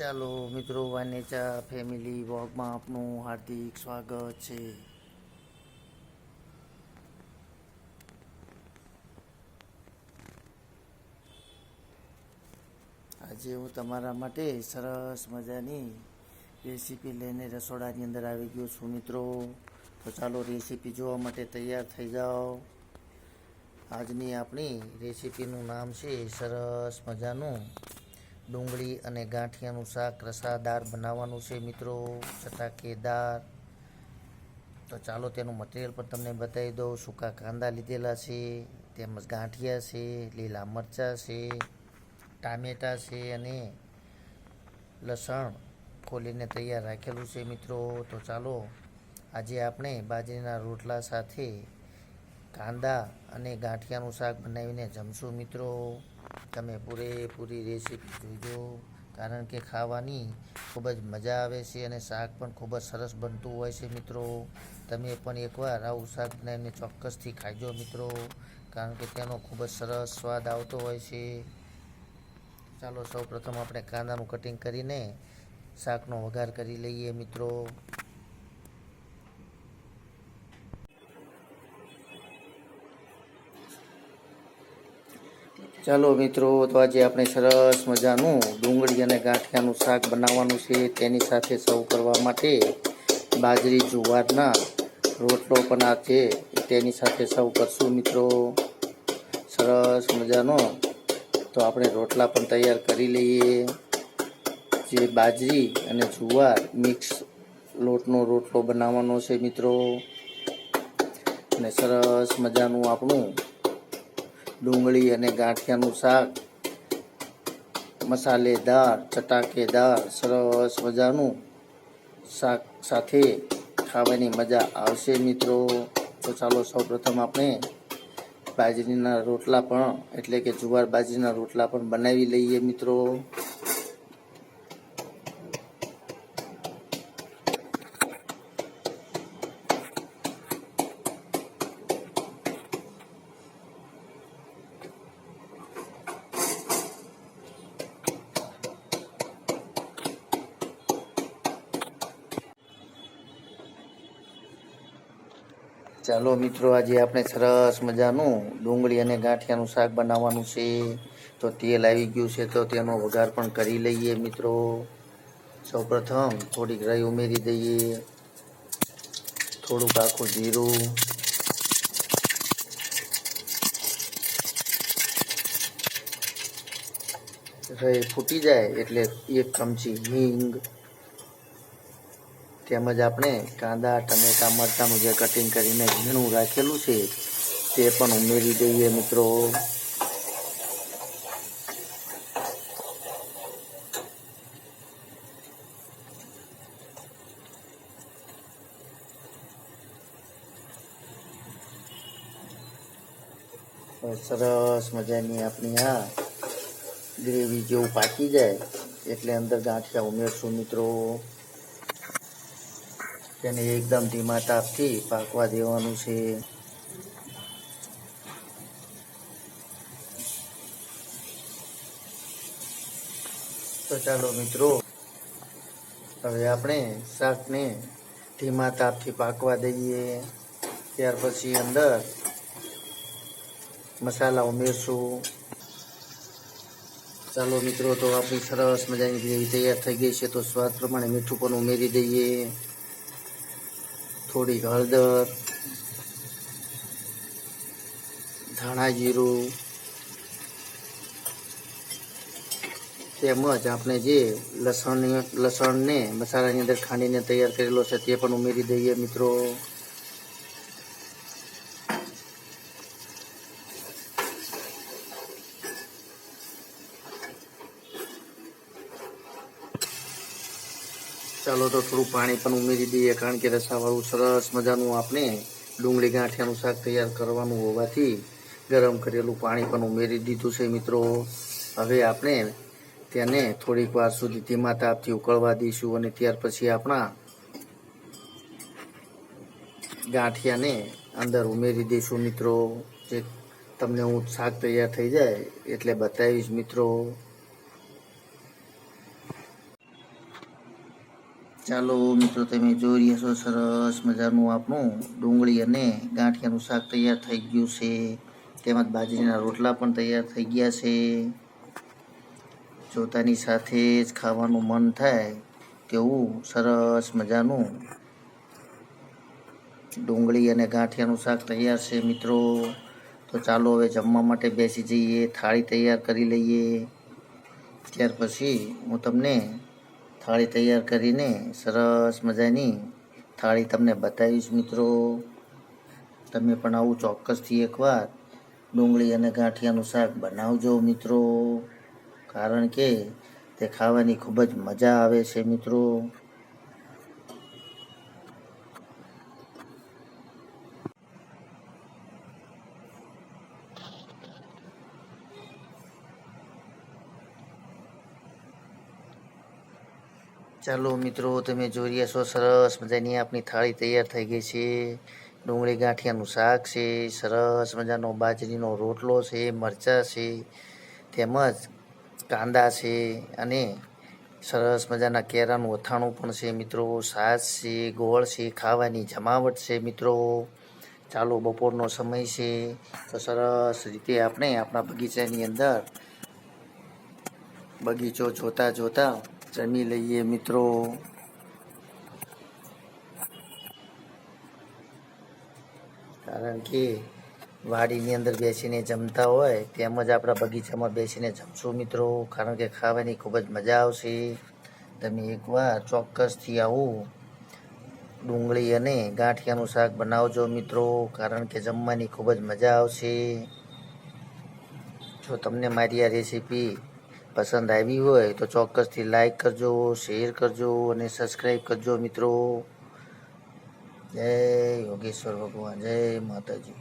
ચાલો મિત્રો વાનેચા ફેમિલી વોગમાં આપનું હાર્દિક સ્વાગત છે. આજે હું તમારા માટે સરસ મજાની રેસીપી લઈને રસોડાની અંદર આવી ગયો છું મિત્રો. તો ચાલો રેસીપી જોવા માટે તૈયાર થઈ જાઓ. આજની આપણી રેસીપીનું નામ છે સરસ મજાનું ડુંગળી અને ગાંઠિયાનું શાક રસાદાર બનાવવાનું છે મિત્રો ચટાકેદાર તો ચાલો તેનું મટીરિયલ પણ તમને બતાવી દઉં. સૂકા કાંદા લીધેલા છે, તેમજ ગાંઠિયા છે, લીલા મરચાં છે, ટામેટાં છે અને લસણ ખોલીને તૈયાર રાખેલું છે મિત્રો. તો ચાલો, આજે આપણે બાજરીના રોટલા સાથે કાંદા અને ગાંઠિયાનું શાક બનાવીને જમશું મિત્રો. તમે પૂરેપૂરી રેસીપી જોજો કારણ કે ખાવાની ખૂબ જ મજા આવે છે અને શાક પણ ખૂબ જ સરસ બનતું હોય છે મિત્રો. તમે પણ એકવાર આવું શાક બનાવીને ચોક્કસથી ખાજો મિત્રો. કારણ કે તેનો ખૂબ જ સરસ સ્વાદ આવતો હોય છે. ચાલો સૌ પ્રથમ આપણે કાંદાનું કટિંગ કરીને શાકનો વઘાર કરી લઈએ મિત્રો. ચાલો મિત્રો, તો આજે આપણે સરસ મજાનું ડુંગળી અને ગાંઠિયાનું શાક બનાવવાનું છે. તેની સાથે સર્વ કરવા માટે બાજરી, જુવારના રોટલો પણ આ છે. તેની સાથે સર્વ કરશું મિત્રો. સરસ મજાનો. તો આપણે રોટલા પણ તૈયાર કરી લઈએ. જે બાજરી અને જુવાર મિક્સ લોટનો રોટલો બનાવવાનો છે મિત્રો. અને સરસ મજાનું આપણું ડુંગળી અને ગાંઠિયાનું શાક મસાલેદાર ચટાકેદાર સરસ મજાનું શાક સાથે ખાવાની મજા આવશે મિત્રો. તો ચાલો સૌપ્રથમ આપણે બાજરીના રોટલા પણ, એટલે કે જુવાર બાજરીના રોટલા પણ બનાવી લઈએ મિત્રો. ચાલો મિત્રો, આજે આપણે સરસ મજાનું ડુંગળી અને ગાંઠિયાનું શાક બનાવવાનું છે. તો તેલ આવી ગયું છે, તો તેનો વઘાર પણ કરી લઈએ મિત્રો. સૌપ્રથમ થોડીક રાઈ ઉમેરી દઈએ. થોડુંક આખું જીરું. રાઈ ફૂટી જાય એટલે એક ચમચી હિંગ. તેમજ આપણે કાંદા, ટમેટા, મરચાંનું જે કટિંગ કરીને ઝીણું રાખેલું છે, તે પણ ઉમેરી દઈએ મિત્રો. સરસ મજાની આપણી આ ગ્રેવી જેવું પાકી જાય, એટલે અંદર ગાંઠિયા ઉમેરશું મિત્રો. તેને એકદમ ધીમા તાપથી પાકવા દેવાનું છે. તો ચાલો મિત્રો, હવે આપણે શાકને ધીમા તાપથી પાકવા દઈએ. ત્યાર પછી અંદર મસાલા ઉમેરશું. ચાલો મિત્રો, તો આપણી સરસ મજાની ગ્રેવી તૈયાર થઈ ગઈ છે. તો સ્વાદ પ્રમાણે મીઠું પણ ઉમેરી દઈએ. થોડીક હળદર, ધાણા જીરું, તેમજ આપણે જે લસણ લસણને મસાલાની અંદર ખાંડીને તૈયાર કરેલો છે તે પણ ઉમેરી દઈએ મિત્રો. ચાલો તો થોડું પાણી પણ ઉમેરી દઈએ, કારણ કે રસાવાળું સરસ મજાનું આપણે ડુંગળી ગાંઠિયાનું શાક તૈયાર કરવાનું હોવાથી ગરમ કરેલું પાણી પણ ઉમેરી દીધું છે મિત્રો. હવે આપણે તેને થોડીક વાર સુધી ધીમા તાપથી ઉકળવા દઈશું અને ત્યાર પછી આપણા ગાંઠિયાને અંદર ઉમેરી દઈશું મિત્રો. જે તમને હું શાક તૈયાર થઈ જાય એટલે બતાવીશ મિત્રો. ચાલો મિત્રો, તમે જોઈ રહ્યા છો, સરસ મજાનું આપણું ડુંગળી અને ગાંઠિયાનું શાક તૈયાર થઈ ગયું છે. તેમજ બાજરીના રોટલા પણ તૈયાર થઈ ગયા છે. જોતાની સાથે જ ખાવાનું મન થાય તેવું સરસ મજાનું ડુંગળી અને ગાંઠિયાનું શાક તૈયાર છે મિત્રો. તો ચાલો હવે જમવા માટે બેસી જઈએ, થાળી તૈયાર કરી લઈએ. ત્યાર પછી હું તમને થાળી તૈયાર કરીને સરસ મજાની થાળી તમને બતાવીશ મિત્રો. તમે પણ આવું ચોક્કસથી એકવાર ડુંગળી અને ગાંઠિયાનું શાક બનાવજો મિત્રો. કારણ કે તે ખાવાની ખૂબ જ મજા આવે છે મિત્રો. ચાલો મિત્રો, તમે જોઈ રહ્યા છો, સરસ મજાની આપણી થાળી તૈયાર થઈ ગઈ છે. ડુંગળી ગાંઠિયાનું શાક છે, સરસ મજાનો બાજરીનો રોટલો છે, મરચાં છે, તેમજ કાંદા છે અને સરસ મજાના કેરાનું અથાણું પણ છે મિત્રો. છાશ છે, ગોળ છે, ખાવાની જમાવટ છે મિત્રો. ચાલો બપોરનો સમય છે, તો સરસ રીતે આપણે આપણા બગીચાની અંદર બગીચો જોતા જોતા જમી લઈએ મિત્રો. કારણ કે વાડીની અંદર બેસીને જમતા હોય તેમજ આપણા બગીચામાં બેસીને જમશું મિત્રો. કારણ કે ખાવાની ખૂબ જ મજા આવશે. તમે એકવાર ચોક્કસથી આવું ડુંગળી અને ગાંઠિયાનું શાક બનાવજો મિત્રો, કારણ કે જમવાની ખૂબ જ મજા આવશે. જો તમને મારી આ રેસીપી પસંદ આવી હોય તો ચોક્કસથી લાઈક કરજો શેર કરજો અને સબસ્ક્રાઈબ કરજો મિત્રો. જય યોગેશ્વર ભગવાન, જય માતાજી.